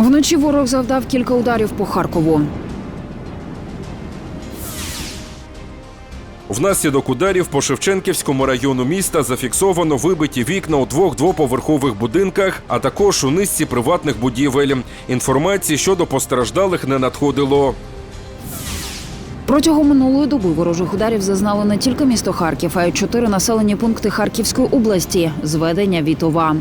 Вночі ворог завдав кілька ударів по Харкову. Внаслідок ударів по Шевченківському району міста зафіксовано вибиті вікна у двох двоповерхових будинках, а також у низці приватних будівель. Інформації щодо постраждалих не надходило. Протягом минулої доби ворожих ударів зазнало не тільки місто Харків, а й чотири населені пункти Харківської області. Зведення Вітова.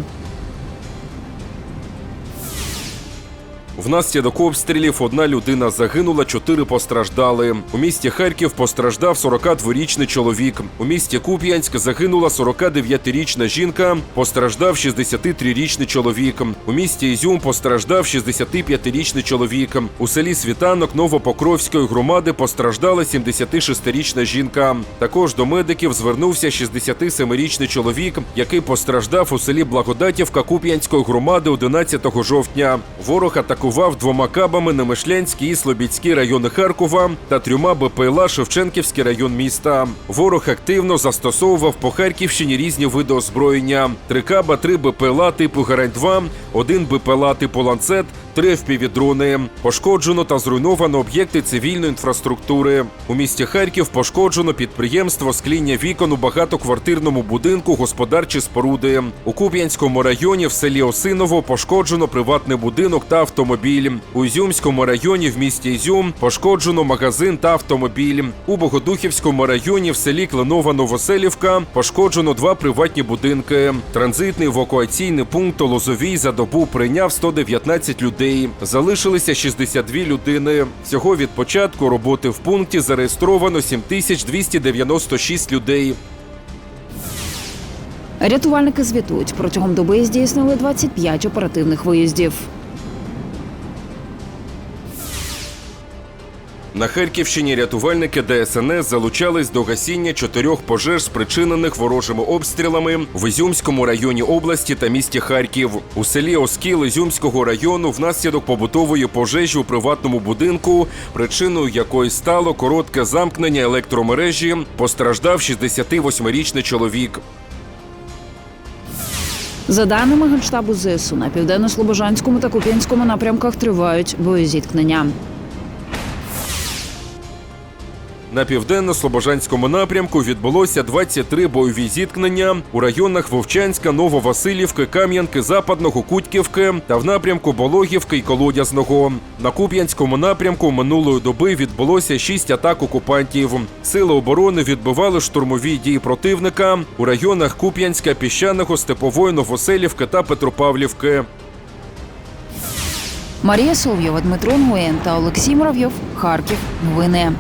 Внаслідок обстрілів одна людина загинула, чотири постраждали. У місті Харків постраждав 42-річний чоловік. У місті Куп'янськ загинула 49-річна жінка, постраждав 63-річний чоловік. У місті Ізюм постраждав 65-річний чоловік. У селі Світанок Новопокровської громади постраждала 76-річна жінка. Також до медиків звернувся 67-річний чоловік, який постраждав у селі Благодатівка Куп'янської громади 11 жовтня. Ворог атакував двома кабами Немишлянський і Слобідський райони Харкова та трьома БПЛА Шевченківський район міста. Ворог активно застосовував по Харківщині різні види озброєння: три каба, три БПЛА типу Гарань-2, один БПЛА типу Ланцет, три FPV-дрони. Пошкоджено та зруйновано об'єкти цивільної інфраструктури. У місті Харків пошкоджено підприємство скління вікон у багатоквартирному будинку господарчі споруди. У Куп'янському районі в селі Осиново пошкоджено приватний будинок та автомобіль. У Ізюмському районі в місті Ізюм пошкоджено магазин та автомобіль. У Богодухівському районі в селі Кленова Новоселівка пошкоджено два приватні будинки. Транзитний евакуаційний пункт у Лозовій за добу прийняв 119 людей. Залишилися 62 людини. Всього від початку роботи в пункті зареєстровано 7296 людей. Рятувальники звітують протягом доби здійснили 25 оперативних виїздів. На Харківщині рятувальники ДСНС залучались до гасіння чотирьох пожеж, спричинених ворожими обстрілами в Ізюмському районі області та місті Харків. У селі Оскіл Ізюмського району внаслідок побутової пожежі у приватному будинку, причиною якої стало коротке замкнення електромережі, постраждав 68-річний чоловік. За даними Генштабу ЗСУ, на південно-слобожанському та Куп'янському напрямках тривають боєзіткнення. На південно-слобожанському напрямку відбулося 23 бойові зіткнення у районах Вовчанська, Нововасилівки, Кам'янки, Западного, Кутьківки та в напрямку Бологівки й Колодязного. На Куп'янському напрямку минулої доби відбулося 6 атак окупантів. Сили оборони відбивали штурмові дії противника у районах Куп'янська, Піщаного, Степової, Новоселівки та Петропавлівки. Марія Соловйова, Дмитро Нгуєн та Олексій Муравйов. Харків. Новини.